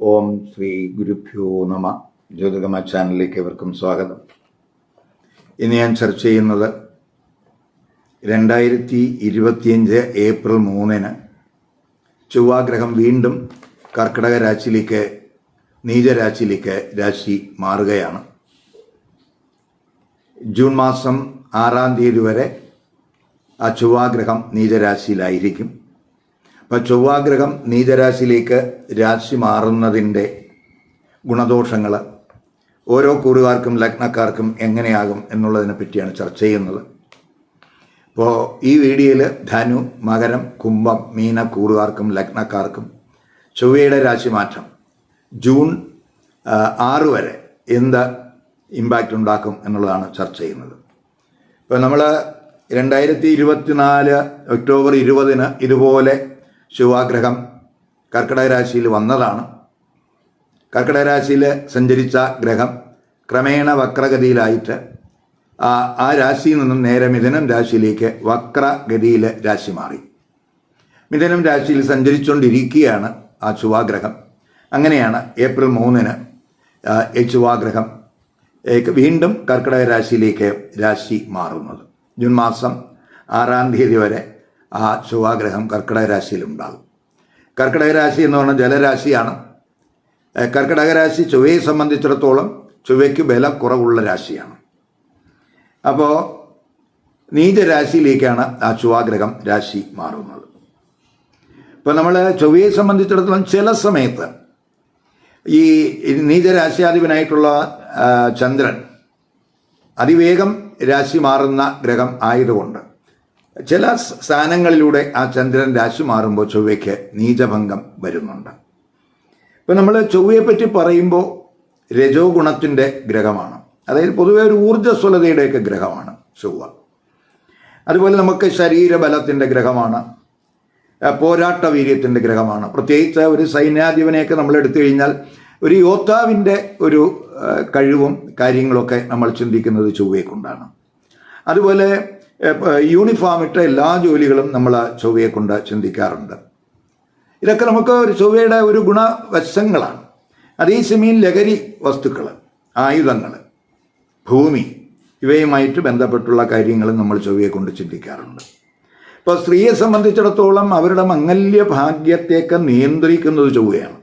ഓം ശ്രീ ഗുരുഭ്യോ നമ. ജ്യോതികമ ചാനലിലേക്ക് ഏവർക്കും സ്വാഗതം. ഇന്ന് ഞാൻ ചർച്ച ചെയ്യുന്നത് രണ്ടായിരത്തി ഇരുപത്തിയഞ്ച് ഏപ്രിൽ മൂന്നിന് ചൊവ്വാഗ്രഹം വീണ്ടും കർക്കിടക രാശിയിലേക്ക് നീചരാശിയിലേക്ക് രാശി മാറുകയാണ്. ജൂൺ മാസം ആറാം തീയതി വരെ ആ ചൊവ്വാഗ്രഹം നീചരാശിയിലായിരിക്കും. അപ്പം ചൊവ്വാഗ്രഹം നീചരാശിയിലേക്ക് രാശി മാറുന്നതിന്റെ ഗുണദോഷങ്ങൾ ഓരോ കൂറുകാർക്കും ലഗ്നക്കാർക്കും എങ്ങനെയാകും എന്നുള്ളതിനെ പറ്റിയാണ് ചർച്ച ചെയ്യുന്നത്. അപ്പോൾ ഈ വീഡിയോയിൽ ധനു മകരം കുംഭം മീന കൂറുകാർക്കും ലഗ്നക്കാർക്കും ചൊവ്വയുടെ രാശിമാറ്റം ജൂൺ ആറ് വരെ എന്ത് ഇമ്പാക്റ്റ് ഉണ്ടാക്കും എന്നുള്ളതാണ് ചർച്ച ചെയ്യുന്നത്. ഇപ്പോൾ നമ്മൾ രണ്ടായിരത്തി ഇരുപത്തിനാല് ഒക്ടോബർ ഇരുപതിന് ഇതുപോലെ ശുവാഗ്രഹം കർക്കിടക രാശിയിൽ വന്നതാണ്. കർക്കിടക രാശിയിൽ സഞ്ചരിച്ച ഗ്രഹം ക്രമേണ വക്രഗതിയിലായിട്ട് ആ രാശിയിൽ നിന്നും നേരെ മിഥുനം രാശിയിലേക്ക് വക്രഗതിയിൽ രാശി മാറി. മിഥുനം രാശിയിൽ സഞ്ചരിച്ചുകൊണ്ടിരിക്കുകയാണ് ആ ചുവാഗ്രഹം അങ്ങനെയാണ് ഏപ്രിൽ മൂന്നിന് ഈ ചുവാഗ്രഹം വീണ്ടും കർക്കിടക രാശിയിലേക്ക് രാശി മാറുന്നത്. ജൂൺ മാസം ആറാം തീയതി വരെ ആ ചൊവ്വാഗ്രഹം കർക്കിടക രാശിയിലുണ്ടാകും കർക്കിടക രാശി എന്ന് പറഞ്ഞാൽ ജലരാശിയാണ്. കർക്കിടക രാശി ചൊവ്വയെ സംബന്ധിച്ചിടത്തോളം ചൊവ്വയ്ക്ക് ബല കുറവുള്ള രാശിയാണ്. അപ്പോൾ നീചരാശിയിലേക്കാണ് ആ ചുവാഗ്രഹം രാശി മാറുന്നത്. ഇപ്പോൾ നമ്മൾ ചൊവ്വയെ സംബന്ധിച്ചിടത്തോളം ചില സമയത്ത് ഈ നീചരാശ്യാധിപനായിട്ടുള്ള ചന്ദ്രൻ അതിവേഗം രാശി മാറുന്ന ഗ്രഹം ആയതുകൊണ്ട് ചില സ്ഥാനങ്ങളിലൂടെ ആ ചന്ദ്രൻ രാശി മാറുമ്പോൾ ചൊവ്വയ്ക്ക് നീചഭംഗം വരുന്നുണ്ട്. ഇപ്പം നമ്മൾ ചൊവ്വയെ പറ്റി പറയുമ്പോൾ രജോ ഗുണത്തിന്റെ ഗ്രഹമാണ്. അതായത് പൊതുവെ ഒരു ഊർജസ്വലതയുടെയൊക്കെ ഗ്രഹമാണ് ചൊവ്വ. അതുപോലെ നമുക്ക് ശരീരബലത്തിന്റെ ഗ്രഹമാണ് പോരാട്ട വീര്യത്തിന്റെ ഗ്രഹമാണ്. പ്രത്യേകിച്ച് ഒരു സൈന്യാധിപനെയൊക്കെ നമ്മൾ എടുത്തു കഴിഞ്ഞാൽ ഒരു യോദ്ധാവിന്റെ ഒരു കഴിവും കാര്യങ്ങളൊക്കെ നമ്മൾ ചിന്തിക്കുന്നത് ചൊവ്വയെക്കൊണ്ടാണ്. അതുപോലെ യൂണിഫോം ഇട്ട എല്ലാ ജോലികളും നമ്മൾ ആ ചൊവ്വയെ കൊണ്ട് ചിന്തിക്കാറുണ്ട്. ഇതൊക്കെ നമുക്ക് ഒരു ചൊവ്വയുടെ ഒരു ഗുണവശങ്ങളാണ്. അതേസമയം ലഹരി വസ്തുക്കൾ ആയുധങ്ങൾ ഭൂമി ഇവയുമായിട്ട് ബന്ധപ്പെട്ടുള്ള കാര്യങ്ങൾ നമ്മൾ ചൊവ്വയെ കൊണ്ട് ചിന്തിക്കാറുണ്ട്. ഇപ്പോൾ സ്ത്രീയെ സംബന്ധിച്ചിടത്തോളം അവരുടെ മംഗല്യ ഭാഗ്യത്തെയൊക്കെ നിയന്ത്രിക്കുന്നത് ചൊവ്വയാണ്.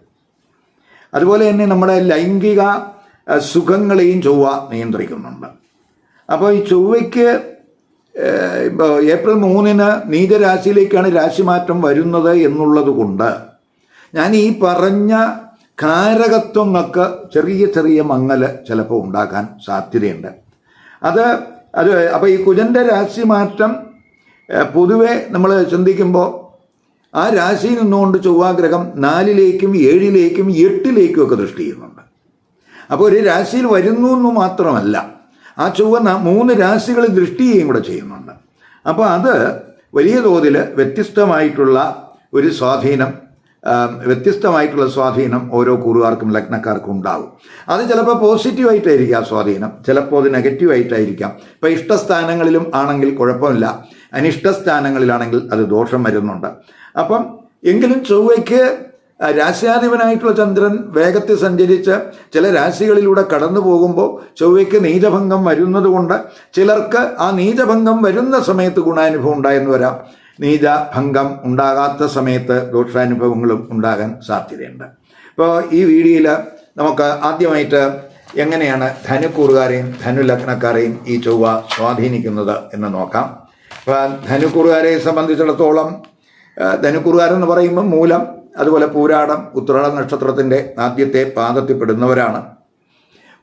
അതുപോലെ തന്നെ നമ്മുടെ ലൈംഗിക സുഖങ്ങളെയും ചൊവ്വ നിയന്ത്രിക്കുന്നുണ്ട്. അപ്പോൾ ഈ ചൊവ്വയ്ക്ക് ഇപ്പോൾ ഏപ്രിൽ മൂന്നിന് നീചരാശിയിലേക്കാണ് രാശിമാറ്റം വരുന്നത് എന്നുള്ളത് കൊണ്ട് ഞാൻ ഈ പറഞ്ഞ കാരകത്വങ്ങൾക്ക് ചെറിയ ചെറിയ മങ്ങൽ ചിലപ്പോൾ ഉണ്ടാക്കാൻ സാധ്യതയുണ്ട്. അത് അത് അപ്പോൾ ഈ കുജന്റെ രാശിമാറ്റം മാറ്റം പൊതുവെ നമ്മൾ ചിന്തിക്കുമ്പോൾ ആ രാശിയിൽ നിന്നുകൊണ്ട് ചൊവ്വാഗ്രഹം നാലിലേക്കും ഏഴിലേക്കും എട്ടിലേക്കും ഒക്കെ ദൃഷ്ടി ചെയ്യുന്നുണ്ട്. അപ്പോൾ ഒരു രാശിയിൽ വരുന്നു എന്ന് മാത്രമല്ല ആ ചൊവ്വ മൂന്ന് രാശികളിൽ ദൃഷ്ടി ചെയ്യുകയും കൂടെ ചെയ്യുന്നുണ്ട്. അപ്പോൾ അത് വലിയ തോതിൽ വ്യത്യസ്തമായിട്ടുള്ള ഒരു സ്വാധീനം വ്യത്യസ്തമായിട്ടുള്ള സ്വാധീനം ഓരോ കുറുവാർക്കും ലഗ്നക്കാർക്കും ഉണ്ടാവും. അത് ചിലപ്പോൾ പോസിറ്റീവായിട്ടായിരിക്കും ആ സ്വാധീനം ചിലപ്പോൾ അത് നെഗറ്റീവായിട്ടായിരിക്കാം. ഇപ്പോൾ ഇഷ്ടസ്ഥാനങ്ങളിലും ആണെങ്കിൽ കുഴപ്പമില്ല. അനിഷ്ടസ്ഥാനങ്ങളിലാണെങ്കിൽ അത് ദോഷം വരുന്നുണ്ട്. അപ്പം എങ്കിലും ചൊവ്വയ്ക്ക് രാശ്യാധിപനായിട്ടുള്ള ചന്ദ്രൻ വേഗത്തിൽ സഞ്ചരിച്ച് ചില രാശികളിലൂടെ കടന്നു പോകുമ്പോൾ ചൊവ്വയ്ക്ക് നീചഭംഗം വരുന്നത് കൊണ്ട് ചിലർക്ക് ആ നീചഭംഗം വരുന്ന സമയത്ത് ഗുണാനുഭവം ഉണ്ടായെന്ന് വരാം. നീചഭംഗം ഉണ്ടാകാത്ത സമയത്ത് ദോഷാനുഭവങ്ങളും ഉണ്ടാകാൻ സാധ്യതയുണ്ട്. ഇപ്പോൾ ഈ വീഡിയോയിൽ നമുക്ക് ആദ്യമായിട്ട് എങ്ങനെയാണ് ധനുക്കൂറുകാരെയും ധനുലഗ്നക്കാരെയും ഈ ചൊവ്വ സ്വാധീനിക്കുന്നത് എന്ന് നോക്കാം. ഇപ്പം ധനുക്കൂറുകാരെ സംബന്ധിച്ചിടത്തോളം ധനുക്കൂറുകാരെന്ന് പറയുമ്പോൾ മൂലം അതുപോലെ പൂരാടം ഉത്രാട നക്ഷത്രത്തിന്റെ ആദ്യത്തെ പാദത്തിൽപ്പെടുന്നവരാണ്.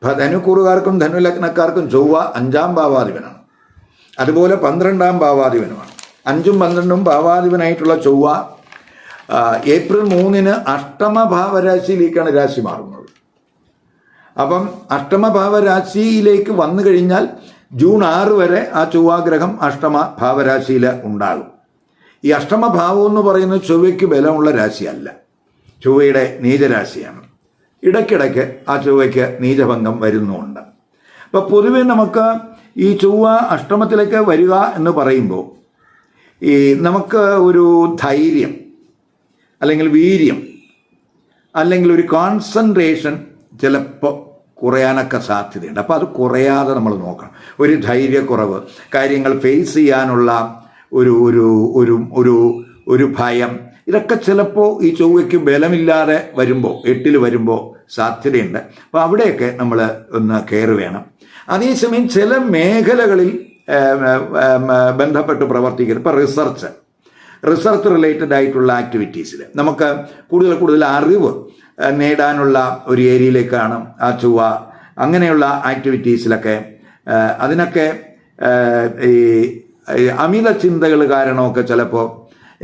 ധനുക്കൂറുകാർക്കും ധനുലഗ്നക്കാർക്കും ചൊവ്വ അഞ്ചാം ഭാവാധിപനാണ്. അതുപോലെ പന്ത്രണ്ടാം ഭാവാധിപനുമാണ്. അഞ്ചും പന്ത്രണ്ടും ഭാവാധിപനായിട്ടുള്ള ചൊവ്വ ഏപ്രിൽ മൂന്നിന് അഷ്ടമ ഭാവരാശിയിലേക്കാണ് രാശി മാറുന്നത്. അപ്പം അഷ്ടമഭാവരാശിയിലേക്ക് വന്നു കഴിഞ്ഞാൽ ജൂൺ ആറ് വരെ ആ ചൊവ്വാഗ്രഹം അഷ്ടമ ഭാവരാശിയിൽ ഉണ്ടാകും. ഈ അഷ്ടമഭാവം എന്ന് പറയുന്നത് ചൊവ്വയ്ക്ക് ബലമുള്ള രാശിയല്ല. ചൊവ്വയുടെ നീചരാശിയാണ്. ഇടയ്ക്കിടയ്ക്ക് ആ ചൊവ്വയ്ക്ക് നീചഭംഗം വരുന്നുണ്ട് അപ്പോൾ പൊതുവെ നമുക്ക് ഈ ചൊവ്വ അഷ്ടമത്തിലേക്ക് വരിക എന്ന് പറയുമ്പോൾ ഈ നമുക്ക് ഒരു ധൈര്യം അല്ലെങ്കിൽ വീര്യം അല്ലെങ്കിൽ ഒരു കോൺസെൻട്രേഷൻ ചിലപ്പോൾ കുറയാനൊക്കെ സാധ്യതയുണ്ട്. അപ്പോൾ അത് കുറയാതെ നമ്മൾ നോക്കണം. ഒരു ധൈര്യക്കുറവ് കാര്യങ്ങൾ ഫേസ് ചെയ്യാനുള്ള ഒരു ഒരു ഒരു ഒരു ഒരു ഭയം. ഇതൊക്കെ ചിലപ്പോൾ ഈ ചൊവ്വയ്ക്ക് ബലമില്ലാതെ വരുമ്പോൾ എട്ടിൽ വരുമ്പോൾ സാധ്യതയുണ്ട്. അപ്പോൾ അവിടെയൊക്കെ നമ്മൾ ഒന്ന് കെയർ വേണം. അതേസമയം ചില മേഖലകളിൽ ബന്ധപ്പെട്ട് പ്രവർത്തിക്കുന്നത് ഇപ്പോൾ റിസർച്ച്. റിസർച്ച് റിലേറ്റഡ് ആയിട്ടുള്ള ആക്ടിവിറ്റീസിൽ നമുക്ക് കൂടുതൽ കൂടുതൽ അറിവ് നേടാനുള്ള ഒരു ഏരിയയിലേക്കാണ് ആ ചൊവ്വ അങ്ങനെയുള്ള ആക്ടിവിറ്റീസിലൊക്കെ അതിനൊക്കെ ഈ അമിത ചിന്തകൾ കാരണമൊക്കെ ചിലപ്പോൾ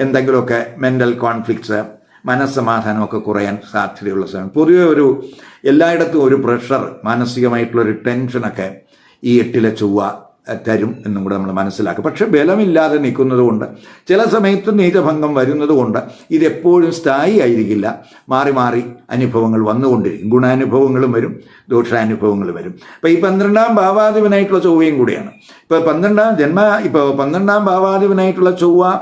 എന്തെങ്കിലുമൊക്കെ മെന്റൽ കോൺഫ്ലിക്ട്സ് മനസ്സമാധാനമൊക്കെ കുറയാൻ സാധ്യതയുള്ള സമയം. പൊതുവെ ഒരു എല്ലായിടത്തും ഒരു പ്രഷർ മാനസികമായിട്ടുള്ള ഒരു ടെൻഷനൊക്കെ ഈ എട്ടിലെ ചൊവ്വ തരും എന്നും കൂടെ നമ്മൾ മനസ്സിലാക്കും. പക്ഷെ ബലമില്ലാതെ നിൽക്കുന്നതുകൊണ്ട് ചില സമയത്ത് നീചഭംഗം വരുന്നത് കൊണ്ട് ഇതെപ്പോഴും സ്ഥായി ആയിരിക്കില്ല. മാറി മാറി അനുഭവങ്ങൾ വന്നുകൊണ്ടിരിക്കും. ഗുണാനുഭവങ്ങളും വരും ദോഷാനുഭവങ്ങളും വരും. അപ്പം ഈ പന്ത്രണ്ടാം ഭാവാധിപനായിട്ടുള്ള ചൊവ്വയും കൂടിയാണ്. ഇപ്പോൾ പന്ത്രണ്ടാം ജന്മ ഇപ്പോൾ പന്ത്രണ്ടാം ഭാവാധിപനായിട്ടുള്ള ചൊവ്വ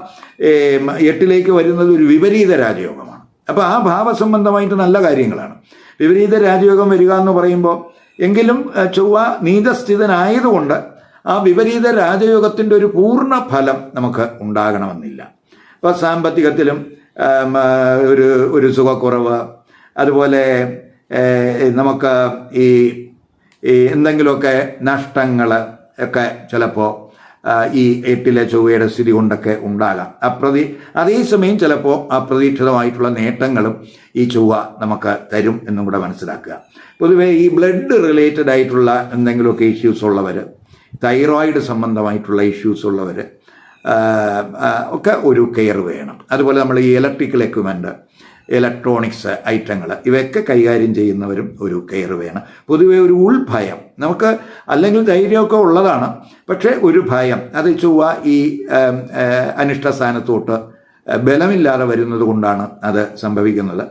എട്ടിലേക്ക് വരുന്നത് ഒരു വിപരീത രാജയോഗമാണ്. അപ്പോൾ ആ ഭാവസംബന്ധമായിട്ട് നല്ല കാര്യങ്ങളാണ്. വിപരീത രാജയോഗം വരിക എന്ന് പറയുമ്പോൾ എങ്കിലും ചൊവ്വ നീതസ്ഥിതനായതുകൊണ്ട് ആ വിപരീത രാജയോഗത്തിന്റെ ഒരു പൂർണ ഫലം നമുക്ക് ഉണ്ടാകണമെന്നില്ല. അപ്പോൾ സാമ്പത്തികത്തിലും ഒരു ഒരു സുഖക്കുറവ് അതുപോലെ നമുക്ക് ഈ ഈ എന്തെങ്കിലുമൊക്കെ നഷ്ടങ്ങൾ ഒക്കെ ചിലപ്പോൾ ഈ എട്ടിലെ ചൊവ്വയുടെ സ്ഥിതി കൊണ്ടൊക്കെ ഉണ്ടാകാം. അപ്രതി അതേസമയം ചിലപ്പോൾ അപ്രതീക്ഷിതമായിട്ടുള്ള നേട്ടങ്ങളും ഈ ചൊവ്വ നമുക്ക് തരും എന്നും കൂടെ മനസ്സിലാക്കുക. പൊതുവേ ഈ ബ്ലഡ് റിലേറ്റഡ് ആയിട്ടുള്ള എന്തെങ്കിലുമൊക്കെ ഇഷ്യൂസ് ഉള്ളവർ തൈറോയിഡ് സംബന്ധമായിട്ടുള്ള ഇഷ്യൂസ് ഉള്ളവർ ഒക്കെ ഒരു കെയർ വേണം. അതുപോലെ നമ്മൾ ഈ ഇലക്ട്രിക്കൽ എക്യുപ്മെന്റ് ഇലക്ട്രോണിക്സ് ഐറ്റങ്ങൾ ഇവയൊക്കെ കൈകാര്യം ചെയ്യുന്നവരും ഒരു കെയർ വേണം. പൊതുവെ ഒരു ഉൾഭയം നമുക്ക് അല്ലെങ്കിൽ ധൈര്യമൊക്കെ ഉള്ളതാണ് പക്ഷേ ഒരു ഭയം അത് ചൊവ്വ ഈ അനിഷ്ട സ്ഥാനത്തോട്ട് ബലമില്ലാതെ വരുന്നത് കൊണ്ടാണ് അത് സംഭവിക്കുന്നത്.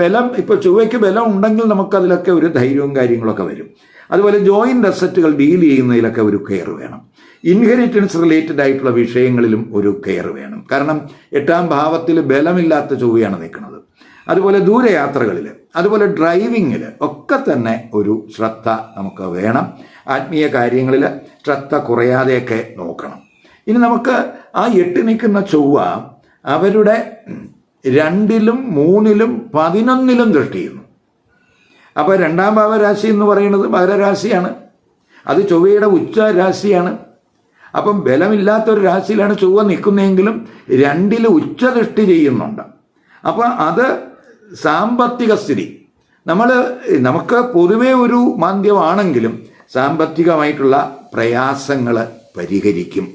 ബലം ഇപ്പോൾ ചൊവ്വയ്ക്ക് ബലം ഉണ്ടെങ്കിൽ നമുക്കതിലൊക്കെ ഒരു ധൈര്യവും കാര്യങ്ങളൊക്കെ വരും. അതുപോലെ ജോയിന്റ് അസറ്റുകൾ ഡീൽ ചെയ്യുന്നതിലൊക്കെ ഒരു കെയർ വേണം. ഇൻഹെറിറ്റൻസ് റിലേറ്റഡ് ആയിട്ടുള്ള വിഷയങ്ങളിലും ഒരു കെയർ വേണം. കാരണം എട്ടാം ഭാവത്തിൽ ബലമില്ലാത്ത ചൊവ്വയാണ് നിൽക്കുന്നത്. അതുപോലെ ദൂരയാത്രകളിൽ അതുപോലെ ഡ്രൈവിങ്ങിൽ ഒക്കെ തന്നെ ഒരു ശ്രദ്ധ നമുക്ക് വേണം. ആത്മീയ കാര്യങ്ങളിൽ ശ്രദ്ധ കുറയാതെയൊക്കെ നോക്കണം. ഇനി നമുക്ക് ആ എട്ട് നിൽക്കുന്ന ചൊവ്വ അവരുടെ രണ്ടിലും മൂന്നിലും പതിനൊന്നിലും ദൃഷ്ടി അപ്പോൾ രണ്ടാം ഭാവരാശി എന്ന് പറയുന്നത് മകരരാശിയാണ്. അത് ചൊവ്വയുടെ ഉച്ച രാശിയാണ്. അപ്പം ബലമില്ലാത്തൊരു രാശിയിലാണ് ചൊവ്വ നിൽക്കുന്നതെങ്കിലും രണ്ടിൽ ഉച്ചദൃഷ്ടി ചെയ്യുന്നുണ്ട്. അപ്പോൾ അത് സാമ്പത്തിക സ്ഥിതി. നമ്മൾ നമുക്ക് പൊതുവേ ഒരു മാന്ദ്യമാണെങ്കിലും സാമ്പത്തികമായിട്ടുള്ള പ്രയാസങ്ങൾ പരിഹരിക്കും.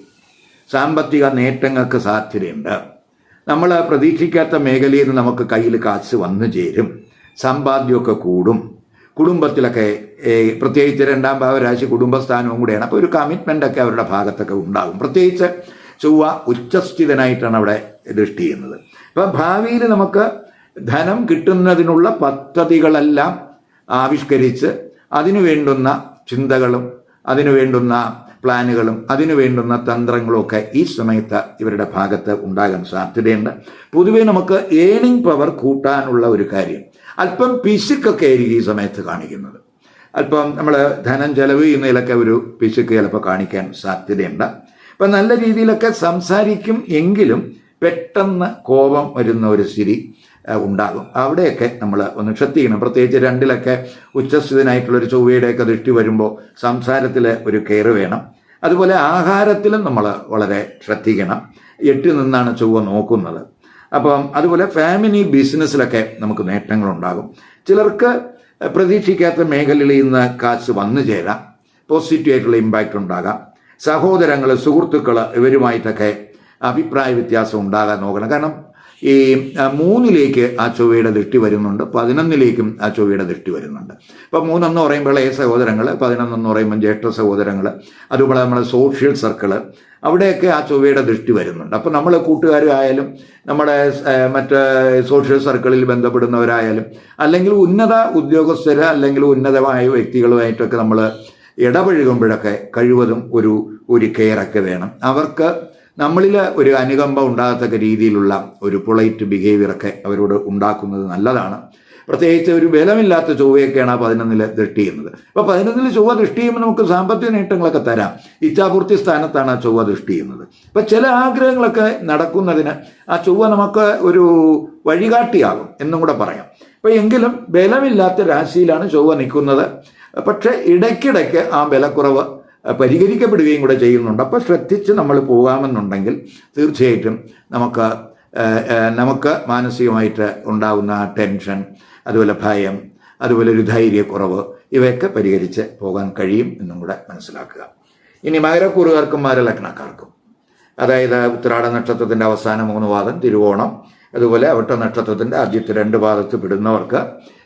സാമ്പത്തിക നേട്ടങ്ങൾക്ക് സാധ്യതയുണ്ട്. നമ്മൾ പ്രതീക്ഷിക്കാത്ത മേഖലയിൽ നിന്ന് നമുക്ക് കയ്യിൽ കാശ് വന്നു ചേരും. സമ്പാദ്യമൊക്കെ കൂടും. കുടുംബത്തിലൊക്കെ പ്രത്യേകിച്ച് രണ്ടാം ഭാവരാശി കുടുംബസ്ഥാനവും കൂടെയാണ്. അപ്പോൾ ഒരു കമ്മിറ്റ്മെന്റൊക്കെ അവരുടെ ഭാഗത്തൊക്കെ ഉണ്ടാകും പ്രത്യേകിച്ച് ചൊവ്വ ഉച്ചസ്ഥിതനായിട്ടാണ് അവിടെ ദൃഷ്ടി ചെയ്യുന്നത്. അപ്പം ഭാവിയിൽ നമുക്ക് ധനം കിട്ടുന്നതിനുള്ള പദ്ധതികളെല്ലാം ആവിഷ്കരിച്ച് അതിനു വേണ്ടുന്ന ചിന്തകളും അതിനു വേണ്ടുന്ന പ്ലാനുകളും അതിനു വേണ്ടുന്ന തന്ത്രങ്ങളും ഒക്കെ ഈ സമയത്ത് ഇവരുടെ ഭാഗത്ത് ഉണ്ടാകാൻ സാധ്യതയുണ്ട്. പൊതുവേ നമുക്ക് ഏണിംഗ് പവർ കൂട്ടാനുള്ള ഒരു കാര്യം അല്പം പിശുക്കൊക്കെ ആയിരിക്കും ഈ സമയത്ത് കാണിക്കുന്നത്. അല്പം നമ്മൾ ധനം ചെലവ് ചെയ്യുന്നതിലൊക്കെ ഒരു പിശുക്ക് ചിലപ്പോൾ കാണിക്കാൻ സാധ്യതയുണ്ട്. അപ്പം നല്ല രീതിയിലൊക്കെ സംസാരിക്കും എങ്കിലും പെട്ടെന്ന് കോപം വരുന്ന ഒരു സ്ഥിതി ഉണ്ടാകും. അവിടെയൊക്കെ നമ്മൾ ഒന്ന് ശ്രദ്ധിക്കണം പ്രത്യേകിച്ച് രണ്ടിലൊക്കെ ഉച്ചസ്ഥിതനായിട്ടുള്ള ഒരു ചൊവ്വയുടെയൊക്കെ ദൃഷ്ടി വരുമ്പോൾ സംസാരത്തിൽ ഒരു കെയർ വേണം. അതുപോലെ ആഹാരത്തിലും നമ്മൾ വളരെ ശ്രദ്ധിക്കണം. എട്ടിൽ നിന്നാണ് ചൊവ്വ നോക്കുന്നത്. അപ്പം അതുപോലെ ഫാമിലി ബിസിനസ്സിലൊക്കെ നമുക്ക് നേട്ടങ്ങളുണ്ടാകും. ചിലർക്ക് പ്രതീക്ഷിക്കാത്ത മേഖലയിൽ നിന്ന് കാശ് വന്നു ചേരാം. പോസിറ്റീവായിട്ടുള്ള ഇമ്പാക്റ്റ് ഉണ്ടാകാം. സഹോദരങ്ങൾ സുഹൃത്തുക്കൾ ഇവരുമായിട്ടൊക്കെ അഭിപ്രായ വ്യത്യാസം ഉണ്ടാകാൻ നോക്കണം. കാരണം ഈ മൂന്നിലേക്ക് ആ ചൊവ്വയുടെ ദൃഷ്ടി വരുന്നുണ്ട് പതിനൊന്നിലേക്കും ആ ചൊവ്വയുടെ ദൃഷ്ടി വരുന്നുണ്ട്. അപ്പം മൂന്നെന്ന് പറയുമ്പോൾ ഏ സഹോദരങ്ങൾ പതിനൊന്നെന്ന് പറയുമ്പോൾ ജ്യേഷ്ഠ സഹോദരങ്ങൾ അതുപോലെ നമ്മുടെ സോഷ്യൽ സർക്കിൾ അവിടെയൊക്കെ ആ ചൊവ്വയുടെ ദൃഷ്ടി വരുന്നുണ്ട്. അപ്പോൾ നമ്മൾ കൂട്ടുകാരായാലും നമ്മുടെ മറ്റ് സോഷ്യൽ സർക്കിളിൽ ബന്ധപ്പെടുന്നവരായാലും അല്ലെങ്കിൽ ഉന്നത ഉദ്യോഗസ്ഥര് അല്ലെങ്കിൽ ഉന്നതമായ വ്യക്തികളുമായിട്ടൊക്കെ നമ്മൾ ഇടപഴകുമ്പോഴൊക്കെ കഴിവതും ഒരു ഒരു കെയറൊക്കെ വേണം. അവർക്ക് നമ്മളിൽ ഒരു അനുകമ്പ ഉണ്ടാകത്തക്ക രീതിയിലുള്ള ഒരു പൊളൈറ്റ് ബിഹേവിയറൊക്കെ അവരോട് ഉണ്ടാക്കുന്നത് നല്ലതാണ്. പ്രത്യേകിച്ച് ഒരു ബലമില്ലാത്ത ചൊവ്വയൊക്കെയാണ് ആ പതിനൊന്നിൽ ദൃഷ്ടി ചെയ്യുന്നത്. അപ്പോൾ പതിനൊന്നിൽ ചൊവ്വ ദൃഷ്ടി ചെയ്യുമ്പോൾ നമുക്ക് സാമ്പത്തിക നേട്ടങ്ങളൊക്കെ തരാം. ഇച്ഛാപൂർത്തി സ്ഥാനത്താണ് ആ ചൊവ്വ ദൃഷ്ടി ചെയ്യുന്നത്. അപ്പം ചില ആഗ്രഹങ്ങളൊക്കെ നടക്കുന്നതിന് ആ ചൊവ്വ നമുക്ക് ഒരു വഴികാട്ടിയാകും എന്നും കൂടെ പറയാം. അപ്പം എങ്കിലും ബലമില്ലാത്ത രാശിയിലാണ് ചൊവ്വ നിൽക്കുന്നത്. പക്ഷേ ഇടയ്ക്കിടയ്ക്ക് ആ ബലക്കുറവ് പരിഹരിക്കപ്പെടുകയും കൂടെ ചെയ്യുന്നുണ്ട്. അപ്പോൾ ശ്രദ്ധിച്ച് നമ്മൾ പോകാമെന്നുണ്ടെങ്കിൽ തീർച്ചയായിട്ടും നമുക്ക് നമുക്ക് മാനസികമായിട്ട് ഉണ്ടാകുന്ന ടെൻഷൻ അതുപോലെ ഭയം അതുപോലെ ഒരു ധൈര്യക്കുറവ് ഇവയൊക്കെ പരിഹരിച്ച് പോകാൻ കഴിയും എന്നും കൂടെ മനസ്സിലാക്കുക. ഇനി മകരക്കൂറുകാർക്കും മകരലഗ്നക്കാർക്കും അതായത് ഉത്രാട നക്ഷത്രത്തിന്റെ അവസാന മൂന്ന് വാദം തിരുവോണം അതുപോലെ അവിട്ട നക്ഷത്രത്തിന്റെ ആദ്യത്തെ രണ്ട് പാദത്ത് പെടുന്നവർക്ക്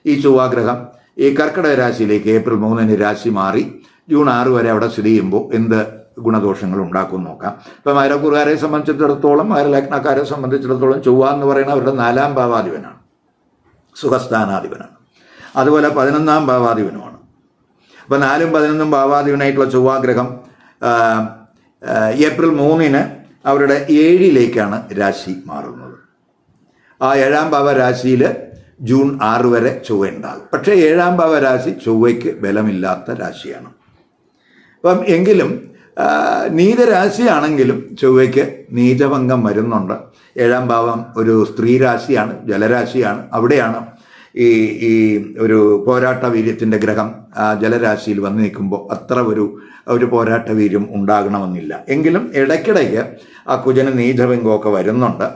ഈ ചൊവ്വാഗ്രഹം ഈ കർക്കിടക രാശിയിലേക്ക് ഏപ്രിൽ മൂന്നിന് രാശി മാറി ജൂൺ ആറ് വരെ അവിടെ സ്ഥിതി ചെയ്യുമ്പോൾ എന്ത് ഗുണദോഷങ്ങൾ ഉണ്ടാക്കും നോക്കാം. ഇപ്പം മകരക്കുറുകാരെ സംബന്ധിച്ചിടത്തോളം മകരലഗ്നക്കാരെ സംബന്ധിച്ചിടത്തോളം ചൊവ്വ എന്ന് പറയുന്നത് അവരുടെ നാലാം ഭാവാധിപനാണ്. സുഖസ്ഥാനാധിപനാണ്. അതുപോലെ പതിനൊന്നാം ഭാവാധിപനുമാണ്. അപ്പോൾ നാലും പതിനൊന്നും ഭാവാധിപനായിട്ടുള്ള ചൊവ്വാഗ്രഹം ഏപ്രിൽ മൂന്നിന് അവരുടെ ഏഴിലേക്കാണ് രാശി മാറുന്നത്. ആ ഏഴാം ഭാവ രാശിയിൽ ജൂൺ ആറ് വരെ ചൊവ്വ ഉണ്ടാകും. പക്ഷേ ഏഴാം ഭാവ രാശി ചൊവ്വയ്ക്ക് ബലമില്ലാത്ത രാശിയാണ്. അപ്പം എങ്കിലും നീതരാശിയാണെങ്കിലും ചൊവ്വയ്ക്ക് നീചഭംഗം വരുന്നുണ്ട്. ഏഴാം ഭാവം ഒരു സ്ത്രീ രാശിയാണ് ജലരാശിയാണ്. അവിടെയാണ് ഈ ഈ ഒരു പോരാട്ട വീര്യത്തിന്റെ ഗ്രഹം ജലരാശിയിൽ വന്ന് നിൽക്കുമ്പോൾ അത്ര ഒരു ഒരു പോരാട്ട വീര്യം ഉണ്ടാകണമെന്നില്ല. എങ്കിലും ഇടയ്ക്കിടയ്ക്ക് ആ കുജന നീചഭംഗമൊക്കെ വരുന്നുണ്ട്.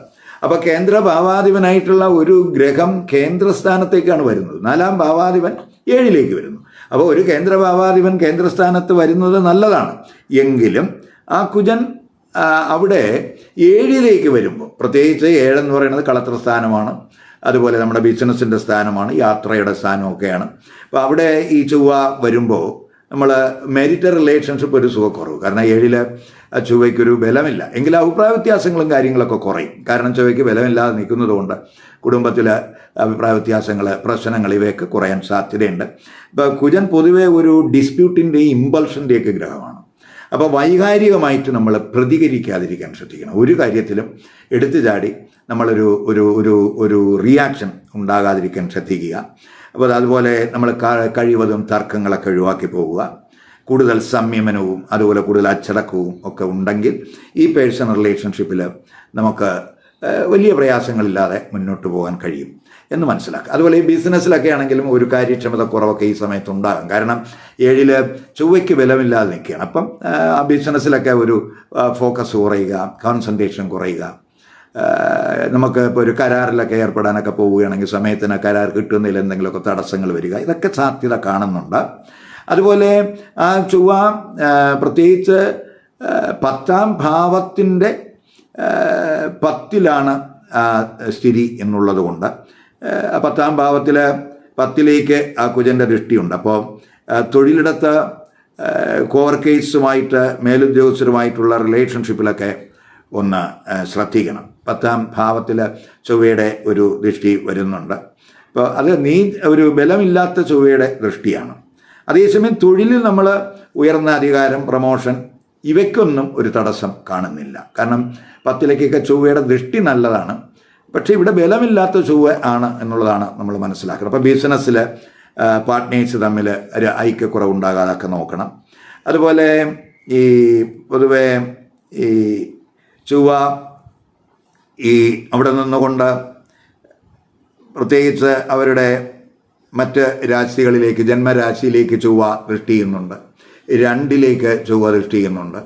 അപ്പോൾ കേന്ദ്ര ഭാവാധിപനായിട്ടുള്ള ഒരു ഗ്രഹം കേന്ദ്രസ്ഥാനത്തേക്കാണ് വരുന്നത്. നാലാം ഭാവാധിപൻ ഏഴിലേക്ക് വരുന്നു. അപ്പോൾ ഒരു കേന്ദ്ര ഭാവാധിപൻ കേന്ദ്രസ്ഥാനത്ത് വരുന്നത് നല്ലതാണ്. എങ്കിലും ആ കുജൻ അവിടെ ഏഴിലേക്ക് വരുമ്പോൾ പ്രത്യേകിച്ച് ഏഴെന്ന് പറയുന്നത് കളത്ര സ്ഥാനമാണ് അതുപോലെ നമ്മുടെ ബിസിനസ്സിന്റെ സ്ഥാനമാണ് യാത്രയുടെ സ്ഥാനമൊക്കെയാണ്. അപ്പോൾ അവിടെ ഈ ചൊവ്വ വരുമ്പോൾ നമ്മൾ മെരിറ്റ് റിലേഷൻഷിപ്പ് ഒരു സുഖക്കുറവ്. കാരണം ഏഴിൽ ആ ചൊവ്വയ്ക്കൊരു ബലമില്ല. എങ്കിലും അഭിപ്രായ വ്യത്യാസങ്ങളും കാര്യങ്ങളൊക്കെ കുറയും. കാരണം ചൊവ്വയ്ക്ക് ബലമില്ലാതെ നിൽക്കുന്നതുകൊണ്ട് കുടുംബത്തിലെ അഭിപ്രായ വ്യത്യാസങ്ങൾ പ്രശ്നങ്ങൾ ഇവയൊക്കെ കുറയാൻ സാധ്യതയുണ്ട്. ഇപ്പോൾ കുജൻ പൊതുവെ ഒരു ഡിസ്പ്യൂട്ടിന്റെയും ഇമ്പൾഷന്റെയൊക്കെ ഗ്രഹമാണ്. അപ്പോൾ വൈകാരികമായിട്ട് നമ്മൾ പ്രതികരിക്കാതിരിക്കാൻ ശ്രദ്ധിക്കണം. ഒരു കാര്യത്തിലും എടുത്തു ചാടി നമ്മളൊരു ഒരു ഒരു ഒരു റിയാക്ഷൻ ഉണ്ടാകാതിരിക്കാൻ ശ്രദ്ധിക്കുക. അപ്പോൾ അതുപോലെ നമ്മൾ കഴിവതും തർക്കങ്ങളൊക്കെ ഒഴിവാക്കി പോവുക. കൂടുതൽ സംയമനവും അതുപോലെ കൂടുതൽ അച്ചടക്കവും ഒക്കെ ഉണ്ടെങ്കിൽ ഈ പേഴ്സണൽ റിലേഷൻഷിപ്പിൽ നമുക്ക് വലിയ പ്രയാസങ്ങളില്ലാതെ മുന്നോട്ട് പോകാൻ കഴിയും എന്ന് മനസ്സിലാക്കുക അതുപോലെ ഈ ബിസിനസ്സിലൊക്കെ ആണെങ്കിലും ഒരു കാര്യക്ഷമത കുറവൊക്കെ ഈ സമയത്ത് ഉണ്ടാകും. കാരണം ഏഴിൽ ചൊവ്വയ്ക്ക് ബലമില്ലാതെ നിൽക്കുകയാണ്. അപ്പം ആ ബിസിനസ്സിലൊക്കെ ഒരു ഫോക്കസ് കുറയുക കോൺസെൻട്രേഷൻ കുറയുക. നമുക്ക് ഇപ്പോൾ ഒരു കരാറിലൊക്കെ ഏർപ്പെടാനൊക്കെ പോവുകയാണെങ്കിൽ സമയത്തിന് കരാർ കിട്ടുന്നതിൽ എന്തെങ്കിലുമൊക്കെ തടസ്സങ്ങൾ വരിക. ഇതൊക്കെ സാധ്യത കാണുന്നുണ്ട്. അതുപോലെ ആ ചൊവ്വ പ്രത്യേകിച്ച് പത്താം ഭാവത്തിന്റെ പത്തിലാണ് സ്ഥിതി എന്നുള്ളത് കൊണ്ട് പത്താം ഭാവത്തിൽ പത്തിലേക്ക് ആ കുജന്റെ ദൃഷ്ടിയുണ്ട്. അപ്പോൾ തൊഴിലിടത്ത് കോവർക്കേഴ്സുമായിട്ട് മേലുദ്യോഗസ്ഥരുമായിട്ടുള്ള റിലേഷൻഷിപ്പിലൊക്കെ ഒന്ന് ശ്രദ്ധിക്കണം. പത്താം ഭാവത്തിൽ ചൊവ്വയുടെ ഒരു ദൃഷ്ടി വരുന്നുണ്ട്. അപ്പോൾ അത് നീ ഒരു ബലമില്ലാത്ത ചൊവ്വയുടെ ദൃഷ്ടിയാണ്. അതേസമയം തൊഴിലിൽ നമ്മൾ ഉയർന്ന അധികാരം പ്രമോഷൻ ഇവയ്ക്കൊന്നും ഒരു തടസ്സം കാണുന്നില്ല. കാരണം പത്തിലേക്കൊക്കെ ചൊവ്വയുടെ ദൃഷ്ടി നല്ലതാണ്. പക്ഷേ ഇവിടെ ബലമില്ലാത്ത ചൊവ്വ ആണ് എന്നുള്ളതാണ് നമ്മൾ മനസ്സിലാക്കുന്നത്. അപ്പോൾ ബിസിനസ്സിൽ പാർട്ട്നേഴ്സ് തമ്മിൽ ഒരു ഐക്യക്കുറവ് ഉണ്ടാകാതൊക്കെ നോക്കണം. അതുപോലെ ഈ പൊതുവെ ഈ ചൊവ്വ ഈ അവിടെ നിന്നുകൊണ്ട് പ്രത്യേകിച്ച് അവരുടെ മറ്റ് രാശികളിലേക്ക് ജന്മരാശിയിലേക്ക് ചൊവ്വ ദൃഷ്ടി ചെയ്യുന്നുണ്ട്. രണ്ടിലേക്ക് ചൊവ്വ ദൃഷ്ടി ചെയ്യുന്നുണ്ട്.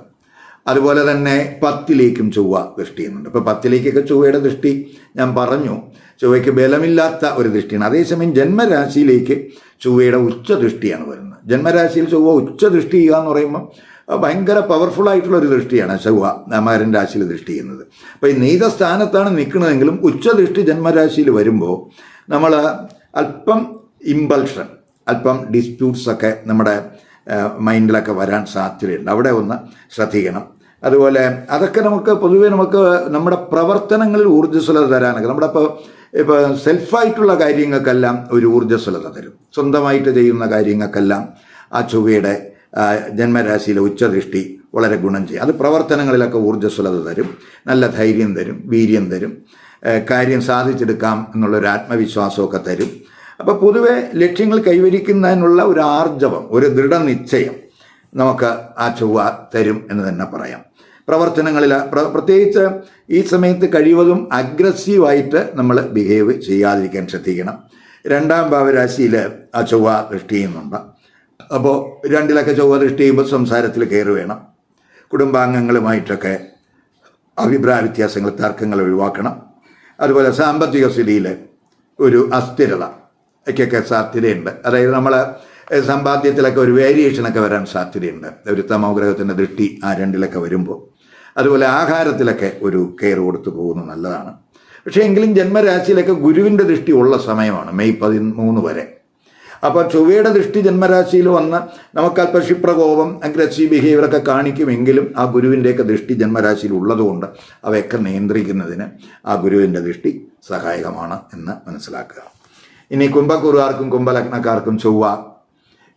അതുപോലെ തന്നെ പത്തിലേക്കും ചൊവ്വ ദൃഷ്ടി ചെയ്യുന്നുണ്ട്. ഇപ്പോൾ പത്തിലേക്കൊക്കെ ചൊവ്വയുടെ ദൃഷ്ടി ഞാൻ പറഞ്ഞു. ചൊവ്വയ്ക്ക് ബലമില്ലാത്ത ഒരു ദൃഷ്ടിയാണ്. അതേസമയം ജന്മരാശിയിലേക്ക് ചൊവ്വയുടെ ഉച്ച ദൃഷ്ടിയാണ് വരുന്നത്. ജന്മരാശിയിൽ ചൊവ്വ ഉച്ച ദൃഷ്ടി ചെയ്യുക എന്ന് പറയുമ്പോൾ ഭയങ്കര പവർഫുൾ ആയിട്ടുള്ള ഒരു ദൃഷ്ടിയാണ് ചൊവ്വ മകരൻ രാശിയിൽ ദൃഷ്ടി ചെയ്യുന്നത്. അപ്പോൾ ഈ നീത സ്ഥാനത്താണ് നിൽക്കുന്നതെങ്കിലും ഉച്ചദൃഷ്ടി ജന്മരാശിയിൽ വരുമ്പോൾ നമ്മൾ അല്പം ഇമ്പൾഷൻ. അല്പം ഡിസ്പ്യൂട്ട്സൊക്കെ നമ്മുടെ മൈൻഡിലൊക്കെ വരാൻ സാധ്യതയുണ്ട്. അവിടെ ഒന്ന് ശ്രദ്ധിക്കണം. അതുപോലെ അതൊക്കെ നമുക്ക് പൊതുവെ നമുക്ക് നമ്മുടെ പ്രവർത്തനങ്ങളിൽ ഊർജസ്വലത തരാനൊക്കെ നമ്മുടെ ഇപ്പോൾ ഇപ്പോൾ സെൽഫായിട്ടുള്ള കാര്യങ്ങൾക്കെല്ലാം ഒരു ഊർജസ്വലത തരും. സ്വന്തമായിട്ട് ചെയ്യുന്ന കാര്യങ്ങൾക്കെല്ലാം ആ ചൊവ്വയുടെ ജന്മരാശിയിലെ ഉച്ചദൃഷ്ടി വളരെ ഗുണം ചെയ്യും. അത് പ്രവർത്തനങ്ങളിലൊക്കെ ഊർജസ്വലത തരും നല്ല ധൈര്യം തരും വീര്യം തരും കാര്യം സാധിച്ചെടുക്കാം എന്നുള്ളൊരു ആത്മവിശ്വാസമൊക്കെ തരും. അപ്പോൾ പൊതുവെ ലക്ഷ്യങ്ങൾ കൈവരിക്കുന്നതിനുള്ള ഒരു ആർജവം ഒരു ദൃഢനിശ്ചയം നമുക്ക് ആ ചൊവ്വ തരും എന്ന് തന്നെ പറയാം. പ്രവർത്തനങ്ങളിൽ പ്രത്യേകിച്ച് ഈ സമയത്ത് കഴിവതും അഗ്രസീവായിട്ട് നമ്മൾ ബിഹേവ് ചെയ്യാതിരിക്കാൻ ശ്രദ്ധിക്കണം. രണ്ടാം ഭാവരാശിയിൽ ആ ചൊവ്വ ദൃഷ്ടി ചെയ്യുന്നുണ്ട്. അപ്പോൾ രണ്ടിലൊക്കെ ചൊവ്വ ദൃഷ്ടി ചെയ്യുമ്പോൾ സംസാരത്തിൽ കയറി വേണം. കുടുംബാംഗങ്ങളുമായിട്ടൊക്കെ അഭിപ്രായ വ്യത്യാസങ്ങൾ തർക്കങ്ങൾ ഒഴിവാക്കണം. അതുപോലെ സാമ്പത്തിക സ്ഥിതിയിൽ ഒരു അസ്ഥിരത ഒക്കെയൊക്കെ സാധ്യതയുണ്ട്. അതായത് നമ്മൾ സമ്പാദ്യത്തിലൊക്കെ ഒരു വേരിയേഷനൊക്കെ വരാൻ സാധ്യതയുണ്ട്. ഒരു തമോഗ്രഹത്തിന്റെ ദൃഷ്ടി ആ രണ്ടിലൊക്കെ വരുമ്പോൾ അതുപോലെ ആഹാരത്തിലൊക്കെ ഒരു കെയർ കൊടുത്തു പോകുന്നത് നല്ലതാണ്. പക്ഷേ എങ്കിലും ജന്മരാശിയിലൊക്കെ ഗുരുവിന്റെ ദൃഷ്ടി ഉള്ള സമയമാണ് മെയ് പതിമൂന്ന് വരെ. അപ്പോൾ ചൊവ്വയുടെ ദൃഷ്ടി ജന്മരാശിയിൽ വന്ന് നമുക്ക് അല്പ ക്ഷിപ്രകോപം അഗ്രസീവ് ബിഹേവിയറൊക്കെ കാണിക്കുമെങ്കിലും ആ ഗുരുവിന്റെയൊക്കെ ദൃഷ്ടി ജന്മരാശിയിൽ ഉള്ളതുകൊണ്ട് അവയൊക്കെ നിയന്ത്രിക്കുന്നതിന് ആ ഗുരുവിന്റെ ദൃഷ്ടി സഹായകമാണ് എന്ന് മനസ്സിലാക്കുക. ഇനി കുംഭക്കുറുകാർക്കും കുംഭലഗ്നക്കാർക്കും ചൊവ്വ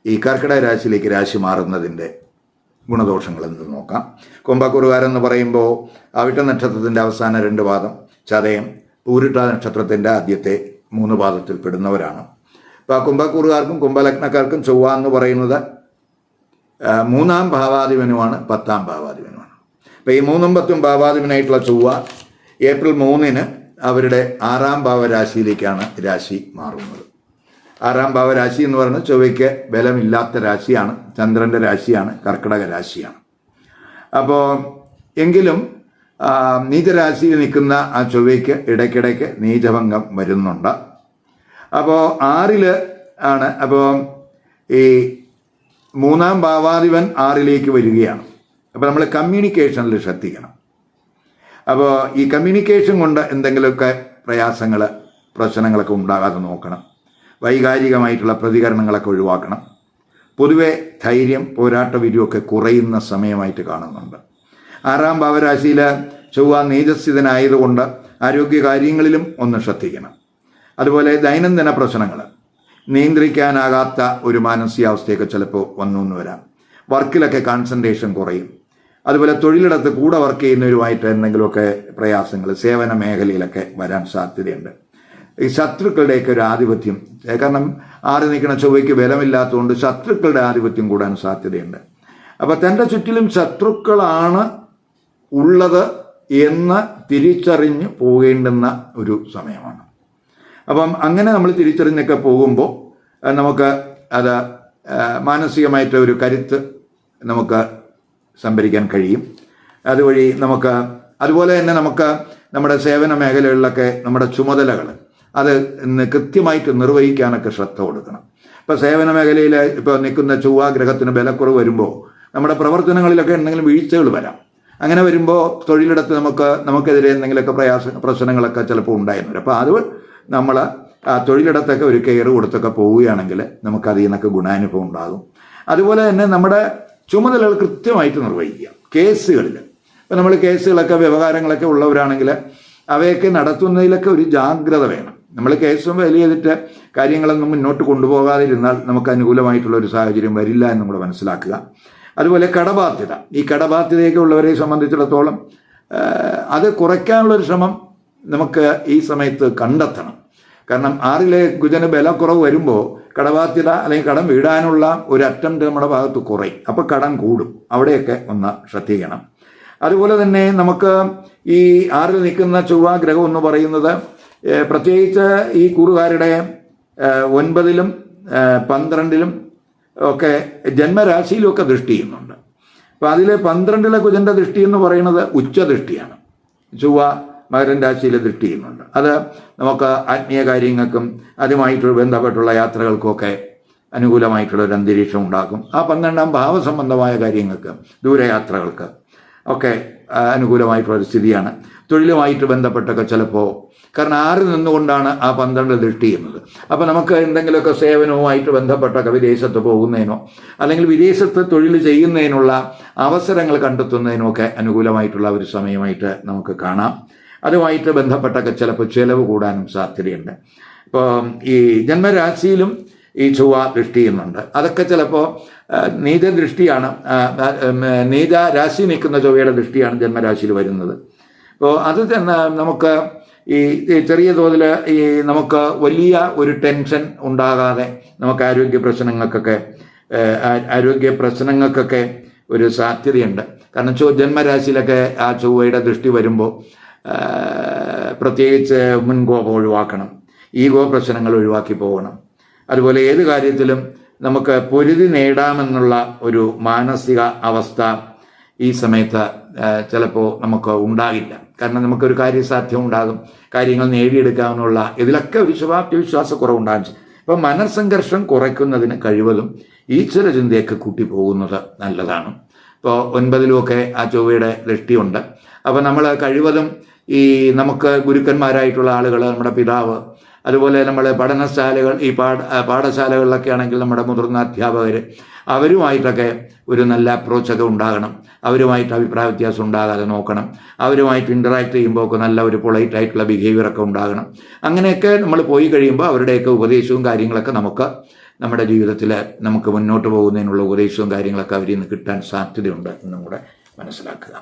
ഈ കർക്കിടക രാശിയിലേക്ക് രാശി മാറുന്നതിന്റെ ഗുണദോഷങ്ങൾ എന്ന് നോക്കാം. കുംഭക്കുറുകാരെന്ന് പറയുമ്പോൾ അവിട്ട നക്ഷത്രത്തിന്റെ അവസാന രണ്ട് പാദം ചതയം പൂരിട്ട നക്ഷത്രത്തിന്റെ ആദ്യത്തെ മൂന്ന് പാദത്തിൽ പെടുന്നവരാണ്. അപ്പോൾ ആ കുംഭക്കുറുകാർക്കും കുംഭലഗ്നക്കാർക്കും ചൊവ്വ എന്ന് പറയുന്നത് മൂന്നാം ഭാവാധിപനുമാണ് പത്താം ഭാവാധിപനുമാണ്. അപ്പോൾ ഈ മൂന്നും പത്തും ഭാവാധിപനായിട്ടുള്ള ചൊവ്വ ഏപ്രിൽ മൂന്നിന് അവരുടെ ആറാം ഭാവരാശിയിലേക്കാണ് രാശി മാറുന്നത്. ആറാം ഭാവരാശി എന്ന് പറയുന്നത് ചൊവ്വയ്ക്ക് ബലമില്ലാത്ത രാശിയാണ് ചന്ദ്രന്റെ രാശിയാണ് കർക്കിടക രാശിയാണ്. അപ്പോൾ എങ്കിലും നീചരാശിയിൽ നിൽക്കുന്ന ആ ചൊവ്വയ്ക്ക് ഇടയ്ക്കിടയ്ക്ക് നീചഭംഗം വരുന്നുണ്ട്. അപ്പോൾ ആറിൽ ആണ് അപ്പോൾ ഈ മൂന്നാം ഭാവാധിപൻ ആറിലേക്ക് വരികയാണ്. അപ്പോൾ നമ്മൾ കമ്മ്യൂണിക്കേഷനിൽ ശ്രദ്ധിക്കണം. അപ്പോൾ ഈ കമ്മ്യൂണിക്കേഷൻ കൊണ്ട് എന്തെങ്കിലുമൊക്കെ പ്രയാസങ്ങൾ പ്രശ്നങ്ങളൊക്കെ ഉണ്ടാകാതെ നോക്കണം. വൈകാരികമായിട്ടുള്ള പ്രതികരണങ്ങളൊക്കെ ഒഴിവാക്കണം. പൊതുവെ ധൈര്യം പോരാട്ട വിരിയൊക്കെ കുറയുന്ന സമയമായിട്ട് കാണുന്നുണ്ട്. ആറാം ഭാവരാശിയിൽ ചൊവ്വ നീജസ്ഥിതനായതുകൊണ്ട് ആരോഗ്യകാര്യങ്ങളിലും ഒന്ന് ശ്രദ്ധിക്കണം. അതുപോലെ ദൈനംദിന പ്രശ്നങ്ങൾ നിയന്ത്രിക്കാനാകാത്ത ഒരു മാനസികാവസ്ഥയൊക്കെ ചിലപ്പോൾ വന്നു വരാം. വർക്കിലൊക്കെ കോൺസെൻട്രേഷൻ കുറയും. അതുപോലെ തൊഴിലിടത്ത് കൂടെ വർക്ക് ചെയ്യുന്നവരുമായിട്ട് എന്തെങ്കിലുമൊക്കെ പ്രയാസങ്ങൾ സേവന മേഖലയിലൊക്കെ വരാൻ സാധ്യതയുണ്ട്. ഈ ശത്രുക്കളുടെയൊക്കെ ഒരു ആധിപത്യം കാരണം ആറി നിൽക്കുന്ന ചൊവ്വയ്ക്ക് ബലമില്ലാത്തതുകൊണ്ട് ശത്രുക്കളുടെ ആധിപത്യം കൂടാൻ സാധ്യതയുണ്ട്. അപ്പോൾ തന്റെ ചുറ്റിലും ശത്രുക്കളാണ് ഉള്ളത് എന്ന് തിരിച്ചറിഞ്ഞ് പോകേണ്ടുന്ന ഒരു സമയമാണ്. അപ്പം അങ്ങനെ നമ്മൾ തിരിച്ചറിഞ്ഞൊക്കെ പോകുമ്പോൾ നമുക്ക് അത് മാനസികമായിട്ട് ഒരു കരുത്ത് നമുക്ക് സംഭരിക്കാൻ കഴിയും. അതുവഴി നമുക്ക് അതുപോലെ തന്നെ നമുക്ക് നമ്മുടെ സേവന മേഖലകളിലൊക്കെ നമ്മുടെ ചുമതലകൾ അത് കൃത്യമായിട്ട് നിർവഹിക്കാനൊക്കെ ശ്രദ്ധ കൊടുക്കണം. ഇപ്പോൾ സേവന മേഖലയിൽ ഇപ്പോൾ നിൽക്കുന്ന ചൊവ്വ ഗ്രഹത്തിന് ബലക്കുറവ് വരുമ്പോൾ നമ്മുടെ പ്രവർത്തനങ്ങളിലൊക്കെ എന്തെങ്കിലും വീഴ്ചകൾ വരാം. അങ്ങനെ വരുമ്പോൾ തൊഴിലിടത്ത് നമുക്ക് നമുക്കെതിരെ എന്തെങ്കിലുമൊക്കെ പ്രയാസ പ്രശ്നങ്ങളൊക്കെ ചിലപ്പോൾ ഉണ്ടായിരുന്നു അപ്പോൾ അത് നമ്മൾ ആ തൊഴിലിടത്തൊക്കെ ഒരു കെയർ കൊടുത്തൊക്കെ പോവുകയാണെങ്കിൽ നമുക്കതിൽ നിന്നൊക്കെ ഗുണാനുഭവം ഉണ്ടാകും. അതുപോലെ തന്നെ നമ്മുടെ ചുമതലകൾ കൃത്യമായിട്ട് നിർവഹിക്കുക. കേസുകളിൽ ഇപ്പം നമ്മൾ കേസുകളൊക്കെ വ്യവഹാരങ്ങളൊക്കെ ഉള്ളവരാണെങ്കിൽ അവയൊക്കെ നടത്തുന്നതിലൊക്കെ ഒരു ജാഗ്രത വേണം. നമ്മൾ കേസും വലിയ ചെയ്തിട്ട് കാര്യങ്ങളൊന്നും മുന്നോട്ട് കൊണ്ടുപോകാതിരുന്നാൽ നമുക്ക് അനുകൂലമായിട്ടുള്ള ഒരു സാഹചര്യം വരില്ല എന്ന് നമ്മൾ മനസ്സിലാക്കുക. അതുപോലെ കടബാധ്യത. ഈ കടബാധ്യതയൊക്കെ ഉള്ളവരെ സംബന്ധിച്ചിടത്തോളം അത് കുറയ്ക്കാനുള്ളൊരു ശ്രമം നമുക്ക് ഈ സമയത്ത് കണ്ടെത്തണം. കാരണം ആറിലെ ഗുജന ബലക്കുറവ് വരുമ്പോൾ കടബാധ്യത അല്ലെങ്കിൽ കടം വീടാനുള്ള ഒരു അറ്റംപ്റ്റ് നമ്മുടെ ഭാഗത്ത് കുറയും അപ്പോൾ കടം കൂടും. അവിടെയൊക്കെ ഒന്ന് ശ്രദ്ധിക്കണം. അതുപോലെ തന്നെ നമുക്ക് ഈ ആറിൽ നിൽക്കുന്ന ചൊവ്വ ഗ്രഹം എന്ന് പറയുന്നത് പ്രത്യേകിച്ച് ഈ കൂറുകാരുടെ ഒൻപതിലും പന്ത്രണ്ടിലും ഒക്കെ ജന്മരാശിയിലുമൊക്കെ ദൃഷ്ടി ചെയ്യുന്നുണ്ട്. അപ്പോൾ അതിലെ പന്ത്രണ്ടിലെ കുജന്റെ ദൃഷ്ടി എന്ന് പറയുന്നത് ഉച്ചദൃഷ്ടിയാണ്. ചൊവ്വ മകരൻ രാശിയിൽ ദൃഷ്ടി ചെയ്യുന്നുണ്ട് അത് നമുക്ക് ആത്മീയ കാര്യങ്ങൾക്കും അതുമായിട്ട് ബന്ധപ്പെട്ടുള്ള യാത്രകൾക്കൊക്കെ അനുകൂലമായിട്ടുള്ള ഒരു അന്തരീക്ഷം ഉണ്ടാക്കും. ആ പന്ത്രണ്ടാം ഭാവസംബന്ധമായ കാര്യങ്ങൾക്ക് ദൂരയാത്രകൾക്ക് ഒക്കെ അനുകൂലമായിട്ടുള്ള ഒരു സ്ഥിതിയാണ്. തൊഴിലുമായിട്ട് ബന്ധപ്പെട്ടൊക്കെ ചിലപ്പോൾ കാരണം ആറ് നിന്നുകൊണ്ടാണ് ആ പന്ത്രണ്ട് ദൃഷ്ടി ചെയ്യുന്നത് അപ്പോൾ നമുക്ക് എന്തെങ്കിലുമൊക്കെ സേവനവുമായിട്ട് ബന്ധപ്പെട്ടൊക്കെ വിദേശത്ത് പോകുന്നതിനോ അല്ലെങ്കിൽ വിദേശത്ത് തൊഴിൽ ചെയ്യുന്നതിനുള്ള അവസരങ്ങൾ കണ്ടെത്തുന്നതിനോ ഒക്കെ അനുകൂലമായിട്ടുള്ള ഒരു സമയമായിട്ട് നമുക്ക് കാണാം. അതുമായിട്ട് ബന്ധപ്പെട്ടൊക്കെ ചിലപ്പോൾ ചിലവ് കൂടാനും സാധ്യതയുണ്ട്. ഇപ്പോൾ ഈ ജന്മരാശിയിലും ഈ ചൊവ്വ ദൃഷ്ടി എന്നുണ്ട് അതൊക്കെ ചിലപ്പോൾ നീത ദൃഷ്ടിയാണ് ആ, ആ, നീത രാശി നിൽക്കുന്ന ചൊവ്വയുടെ ദൃഷ്ടിയാണ് ജന്മരാശിയിൽ വരുന്നത്. അപ്പോൾ അത് തന്നെ നമുക്ക് ഈ ചെറിയ തോതിൽ ഈ നമുക്ക് വലിയ ഒരു ടെൻഷൻ ഉണ്ടാകാതെ നമുക്ക് ആരോഗ്യ പ്രശ്നങ്ങൾക്കൊക്കെ ആരോഗ്യ പ്രശ്നങ്ങൾക്കൊക്കെ ഒരു സാധ്യതയുണ്ട്. കാരണം ചൊ ജന്മരാശിയിലൊക്കെ ആ ചൊവ്വയുടെ ദൃഷ്ടി വരുമ്പോൾ പ്രത്യേകിച്ച് മുൻകോപം ഒഴിവാക്കണം. ഈഗോ പ്രശ്നങ്ങൾ ഒഴിവാക്കി പോകണം. അതുപോലെ ഏത് കാര്യത്തിലും നമുക്ക് പൊരുതി നേടാമെന്നുള്ള ഒരു മാനസിക അവസ്ഥ ഈ സമയത്ത് ചിലപ്പോൾ നമുക്ക് ഉണ്ടാകില്ല. കാരണം നമുക്കൊരു കാര്യസാധ്യം ഉണ്ടാകും കാര്യങ്ങൾ നേടിയെടുക്കാമെന്നുള്ള ഇതിലൊക്കെ ഒരു ശുഭാപ്തി വിശ്വാസക്കുറവുണ്ടാകും അപ്പം മനസ്സംഘർഷം കുറയ്ക്കുന്നതിന് കഴിവതും ഈശ്വര ചിന്തയൊക്കെ കൂട്ടി പോകുന്നത് നല്ലതാണ്. ഇപ്പോൾ ഒൻപതിലുമൊക്കെ ആ ചൊവ്വയുടെ ദൃഷ്ടിയുണ്ട് അപ്പോൾ നമ്മൾ കഴിവതും ഈ നമുക്ക് ഗുരുക്കന്മാരായിട്ടുള്ള ആളുകൾ നമ്മുടെ പിതാവ് അതുപോലെ നമ്മുടെ പഠനശാലകൾ ഈ പാഠ പാഠശാലകളിലൊക്കെ ആണെങ്കിൽ നമ്മുടെ മുതിർന്ന അധ്യാപകർ അവരുമായിട്ടൊക്കെ ഒരു നല്ല അപ്രോച്ചൊക്കെ ഉണ്ടാകണം. അവരുമായിട്ട് അഭിപ്രായ വ്യത്യാസം ഉണ്ടാകാതെ നോക്കണം. അവരുമായിട്ട് ഇന്ററാക്ട് ചെയ്യുമ്പോൾ ഒക്കെ നല്ല ഒരു പൊളൈറ്റ് ആയിട്ടുള്ള ബിഹേവിയർ ഒക്കെ ഉണ്ടാകണം. അങ്ങനെയൊക്കെ നമ്മൾ പോയി കഴിയുമ്പോൾ അവരുടെയൊക്കെ ഉപദേശവും കാര്യങ്ങളൊക്കെ നമുക്ക് നമ്മുടെ ജീവിതത്തിൽ നമുക്ക് മുന്നോട്ട് പോകുന്നതിനുള്ള ഉപദേശവും കാര്യങ്ങളൊക്കെ അവരിൽ നിന്ന് കിട്ടാൻ സാധ്യതയുണ്ട് എന്നും കൂടെ മനസ്സിലാക്കുക.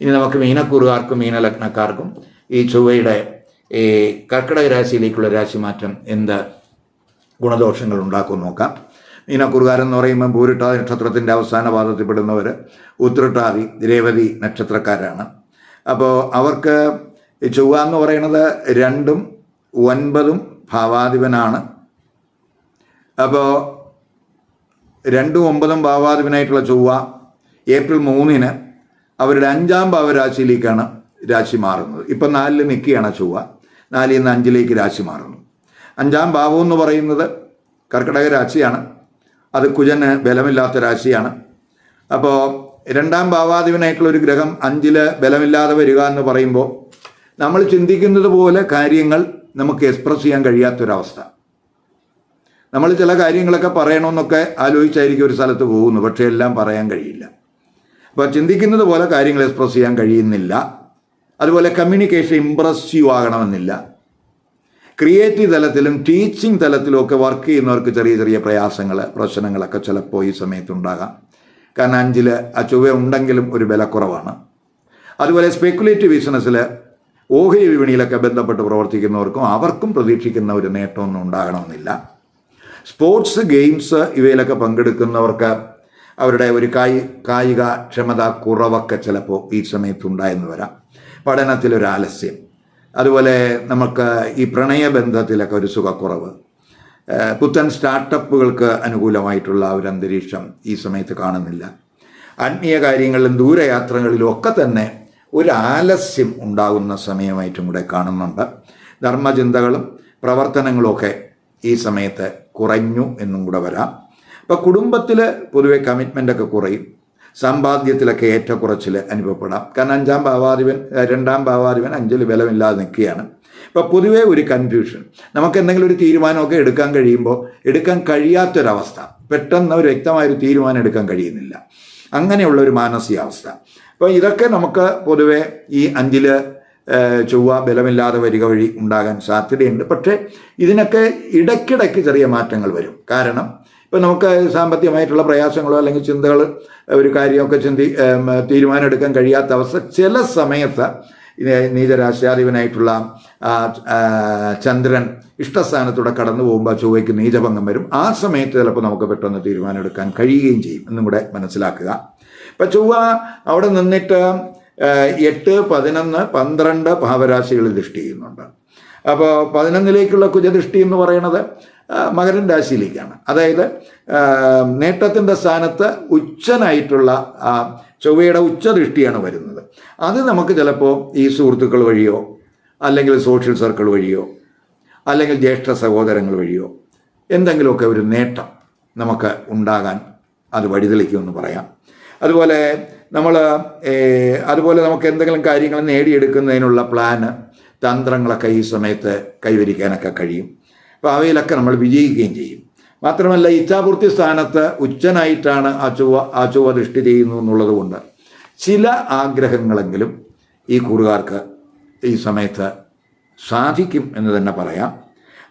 ഇനി നമുക്ക് മീനക്കൂറുകാർക്കും മീനലഗ്നക്കാർക്കും ഈ ചൊവ്വയുടെ ഈ കർക്കിടക രാശിയിലേക്കുള്ള രാശിമാറ്റം എന്ത് ഗുണദോഷങ്ങൾ ഉണ്ടാക്കും നോക്കാം. മീനക്കുറുകാരൻ എന്ന് പറയുമ്പോൾ പൂരിട്ടാതി നക്ഷത്രത്തിന്റെ അവസാന പാദത്തിൽപ്പെടുന്നവർ ഉത്രട്ടാതി രേവതി നക്ഷത്രക്കാരാണ്. അപ്പോൾ അവർക്ക് ചൊവ്വ എന്ന് പറയുന്നത് രണ്ടും ഒൻപതും ഭാവാധിപനാണ്. അപ്പോൾ രണ്ടും ഒമ്പതും ഭാവാധിപനായിട്ടുള്ള ചൊവ്വ ഏപ്രിൽ മൂന്നിന് അവരുടെ അഞ്ചാം ഭാവരാശിയിലേക്കാണ് രാശി മാറുന്നത്. ഇപ്പം നാലിൽ നിൽക്കുകയാണ് ചൊവ്വ. നാലിൽ നിന്ന് അഞ്ചിലേക്ക് രാശി മാറുന്നു. അഞ്ചാം ഭാവം എന്ന് പറയുന്നത് കർക്കിടക രാശിയാണ്. അത് കുജന് ബലമില്ലാത്ത രാശിയാണ്. അപ്പോൾ രണ്ടാം ഭാവാധിപനായിട്ടുള്ള ഒരു ഗ്രഹം അഞ്ചിൽ ബലമില്ലാതെ വരിക എന്ന് പറയുമ്പോൾ നമ്മൾ ചിന്തിക്കുന്നത് പോലെ കാര്യങ്ങൾ നമുക്ക് എക്സ്പ്രസ് ചെയ്യാൻ കഴിയാത്തൊരവസ്ഥ. നമ്മൾ ചില കാര്യങ്ങളൊക്കെ പറയണമെന്നൊക്കെ ആലോചിച്ചായിരിക്കും ഒരു സ്ഥലത്ത് പോകുന്നു പക്ഷേ എല്ലാം പറയാൻ കഴിയില്ല. അപ്പോൾ ചിന്തിക്കുന്നത് പോലെ കാര്യങ്ങൾ എക്സ്പ്രസ് ചെയ്യാൻ കഴിയുന്നില്ല. അതുപോലെ കമ്മ്യൂണിക്കേഷൻ ഇമ്പ്രസീവ് ആകണമെന്നില്ല. ക്രിയേറ്റീവ് തലത്തിലും ടീച്ചിങ് തലത്തിലും ഒക്കെ വർക്ക് ചെയ്യുന്നവർക്ക് ചെറിയ ചെറിയ പ്രയാസങ്ങൾ പ്രശ്നങ്ങളൊക്കെ ചിലപ്പോൾ ഈ സമയത്തുണ്ടാകാം കാരണം അഞ്ചിൽ ആ ചൊവ്വ ഉണ്ടെങ്കിലും ഒരു വിലക്കുറവാണ്. അതുപോലെ സ്പെക്കുലേറ്റീവ് ബിസിനസ്സിൽ ഓഹരി വിപണിയിലൊക്കെ ബന്ധപ്പെട്ട് പ്രവർത്തിക്കുന്നവർക്കും അവർക്കും പ്രതീക്ഷിക്കുന്ന ഒരു നേട്ടമൊന്നും ഉണ്ടാകണമെന്നില്ല. സ്പോർട്സ് ഗെയിംസ് ഇവയിലൊക്കെ പങ്കെടുക്കുന്നവർക്ക് അവരുടെ ഒരു കായി കായിക ക്ഷമത കുറവൊക്കെ ചിലപ്പോൾ ഈ സമയത്തുണ്ടായെന്ന് വരാം. പഠനത്തിലൊരു ആലസ്യം. അതുപോലെ നമുക്ക് ഈ പ്രണയബന്ധത്തിലൊക്കെ ഒരു സുഖക്കുറവ്. പുത്തൻ സ്റ്റാർട്ടപ്പുകൾക്ക് അനുകൂലമായിട്ടുള്ള ഒരു അന്തരീക്ഷം ഈ സമയത്ത് കാണുന്നില്ല. ആത്മീയ കാര്യങ്ങളിലും ദൂരയാത്രകളിലും ഒക്കെ തന്നെ ഒരു ആലസ്യം ഉണ്ടാകുന്ന സമയമായിട്ടും കൂടെ കാണുന്നുണ്ട്. ധർമ്മചിന്തകളും പ്രവർത്തനങ്ങളും ഒക്കെ ഈ സമയത്ത് കുറഞ്ഞു എന്നും കൂടെ വരാം. അപ്പോൾ കുടുംബത്തിൽ പൊതുവെ കമ്മിറ്റ്മെന്റൊക്കെ കുറയും. സമ്പാദ്യത്തിലൊക്കെ ഏറ്റക്കുറച്ചിൽ അനുഭവപ്പെടാം. കാരണം അഞ്ചാം ഭാവാധിപൻ രണ്ടാം ഭാവാധിപൻ അഞ്ചിൽ ബലമില്ലാതെ നിൽക്കുകയാണ്. ഇപ്പോൾ പൊതുവേ ഒരു കൺഫ്യൂഷൻ നമുക്ക് എന്തെങ്കിലും ഒരു തീരുമാനമൊക്കെ എടുക്കാൻ കഴിയുമ്പോൾ എടുക്കാൻ കഴിയാത്തൊരവസ്ഥ. പെട്ടെന്ന് ഒരു വ്യക്തമായൊരു തീരുമാനം എടുക്കാൻ കഴിയുന്നില്ല. അങ്ങനെയുള്ള ഒരു മാനസികാവസ്ഥ. അപ്പോൾ ഇതൊക്കെ നമുക്ക് പൊതുവേ ഈ അഞ്ചിൽ ചൊവ്വ ബലമില്ലാതെ വരിക വഴി ഉണ്ടാകാൻ സാധ്യതയുണ്ട്. പക്ഷേ ഇതിനൊക്കെ ഇടയ്ക്കിടയ്ക്ക് ചെറിയ മാറ്റങ്ങൾ വരും. കാരണം ഇപ്പം നമുക്ക് സാമ്പത്തികമായിട്ടുള്ള പ്രയാസങ്ങളോ അല്ലെങ്കിൽ ചിന്തകൾ ഒരു കാര്യമൊക്കെ ചിന്തി തീരുമാനമെടുക്കാൻ കഴിയാത്ത അവസ്ഥ. ചില സമയത്ത് നീചരാശ്രാധിപനായിട്ടുള്ള ചന്ദ്രൻ ഇഷ്ടസ്ഥാനത്തൂടെ കടന്നു പോകുമ്പോൾ ചൊവ്വയ്ക്ക് നീചഭംഗം വരും. ആ സമയത്ത് ചിലപ്പോൾ നമുക്ക് പെട്ടെന്ന് തീരുമാനമെടുക്കാൻ കഴിയുകയും ചെയ്യും. എന്നും കൂടെ മനസ്സിലാക്കുക. ഇപ്പം ചൊവ്വ അവിടെ നിന്നിട്ട് എട്ട് പതിനൊന്ന് പന്ത്രണ്ട് ഭാവരാശികളിൽ ദൃഷ്ടി ചെയ്യുന്നുണ്ട്. അപ്പോൾ പതിനൊന്നിലേക്കുള്ള കുജദൃഷ്ടി എന്ന് പറയുന്നത് മകരൻ രാശിയിലേക്കാണ്. അതായത് നേട്ടത്തിന്റെ സ്ഥാനത്ത് ഉച്ചനായിട്ടുള്ള ചൊവ്വയുടെ ഉച്ചദൃഷ്ടിയാണ് വരുന്നത്. അത് നമുക്ക് ചിലപ്പോൾ ഈ സുഹൃത്തുക്കൾ വഴിയോ അല്ലെങ്കിൽ സോഷ്യൽ സർക്കിൾ വഴിയോ അല്ലെങ്കിൽ ജ്യേഷ്ഠ സഹോദരങ്ങൾ വഴിയോ എന്തെങ്കിലുമൊക്കെ ഒരു നേട്ടം നമുക്ക് ഉണ്ടാകാൻ അത് വഴിതെളിക്കുമെന്ന് പറയാം. അതുപോലെ നമ്മൾ അതുപോലെ നമുക്ക് എന്തെങ്കിലും കാര്യങ്ങൾ നേടിയെടുക്കുന്നതിനുള്ള പ്ലാന് തന്ത്രങ്ങളൊക്കെ ഈ സമയത്ത് കൈവരിക്കാനൊക്കെ കഴിയും. അപ്പോൾ അവയിലൊക്കെ നമ്മൾ വിജയിക്കുകയും ചെയ്യും. മാത്രമല്ല ഇച്ഛാപൂർത്തി സ്ഥാനത്ത് ഉച്ചനായിട്ടാണ് ആ ചൊവ്വ ആ ചൊവ്വ ദൃഷ്ടി ചെയ്യുന്നു എന്നുള്ളത് കൊണ്ട് ചില ആഗ്രഹങ്ങളെങ്കിലും ഈ കൂറുകാർക്ക് ഈ സമയത്ത് സാധിക്കും എന്ന് തന്നെ പറയാം.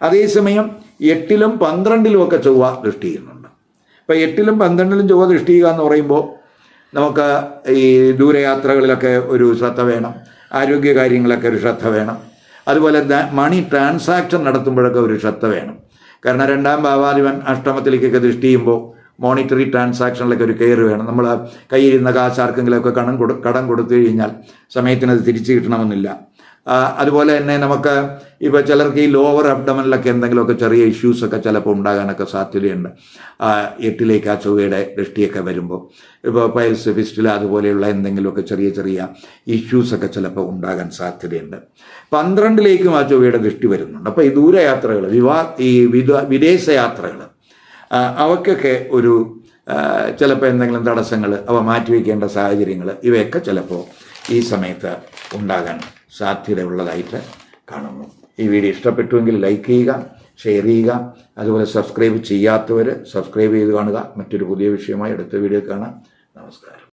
അതേസമയം എട്ടിലും പന്ത്രണ്ടിലും ഒക്കെ ചൊവ്വ ദൃഷ്ടി ചെയ്യുന്നുണ്ട്. അപ്പോൾ എട്ടിലും പന്ത്രണ്ടിലും ചൊവ്വ ദൃഷ്ടി ചെയ്യുക എന്ന് പറയുമ്പോൾ നമുക്ക് ഈ ദൂരയാത്രകളിലൊക്കെ ഒരു ശ്രദ്ധ വേണം. ആരോഗ്യ കാര്യങ്ങളൊക്കെ ഒരു ശ്രദ്ധ വേണം. അതുപോലെ മണി ട്രാൻസാക്ഷൻ നടത്തുമ്പോഴൊക്കെ ഒരു ശ്രദ്ധ വേണം. കാരണം രണ്ടാം ഭാവാധിപൻ അഷ്ടമത്തിലേക്കൊക്കെ ദൃഷ്ടി ചെയ്യുമ്പോൾ മോണിറ്ററി ട്രാൻസാക്ഷനിലൊക്കെ ഒരു കെയർ വേണം. നമ്മൾ കയ്യിരുന്ന കാശ് ആർക്കെങ്കിലുമൊക്കെ കടം കൊടു കടം കൊടുത്തു കഴിഞ്ഞാൽ സമയത്തിനത് തിരിച്ചു കിട്ടണമെന്നില്ല. അതുപോലെ തന്നെ നമുക്ക് ഇപ്പോൾ ചിലർക്ക് ഈ ലോവർ അബ്ഡമനിലൊക്കെ എന്തെങ്കിലുമൊക്കെ ചെറിയ ഇഷ്യൂസ് ഒക്കെ ചിലപ്പോൾ ഉണ്ടാകാനൊക്കെ സാധ്യതയുണ്ട്. എട്ടിലേക്ക് ആ ചൊവ്വയുടെ ദൃഷ്ടിയൊക്കെ വരുമ്പോൾ ഇപ്പോൾ പൈൽസ് ഫിസ്റ്റില അതുപോലെയുള്ള എന്തെങ്കിലുമൊക്കെ ചെറിയ ചെറിയ ഇഷ്യൂസ് ഒക്കെ ചിലപ്പോൾ ഉണ്ടാകാൻ സാധ്യതയുണ്ട്. പന്ത്രണ്ടിലേക്കും ആ ചൊവ്വയുടെ ദൃഷ്ടി വരുന്നുണ്ട്. അപ്പോൾ ഈ ദൂരയാത്രകൾ വിവാ ഈ വിദ വിദേശ യാത്രകൾ അവയ്ക്കൊക്കെ ഒരു ചിലപ്പോൾ എന്തെങ്കിലും തടസ്സങ്ങൾ അവ മാറ്റിവെക്കേണ്ട സാഹചര്യങ്ങൾ ഇവയൊക്കെ ചിലപ്പോൾ ഈ സമയത്ത് ഉണ്ടാകാൻ സാധ്യതയുള്ളതായിട്ട് കാണുന്നു. ഈ വീഡിയോ ഇഷ്ടപ്പെട്ടുവെങ്കിൽ ലൈക്ക് ചെയ്യുക ഷെയർ ചെയ്യുക അതുപോലെ സബ്സ്ക്രൈബ് ചെയ്യാത്തവർ സബ്സ്ക്രൈബ് ചെയ്ത് കാണുക. മറ്റൊരു പുതിയ വിഷയമായി അടുത്ത വീഡിയോ കാണാം. നമസ്കാരം.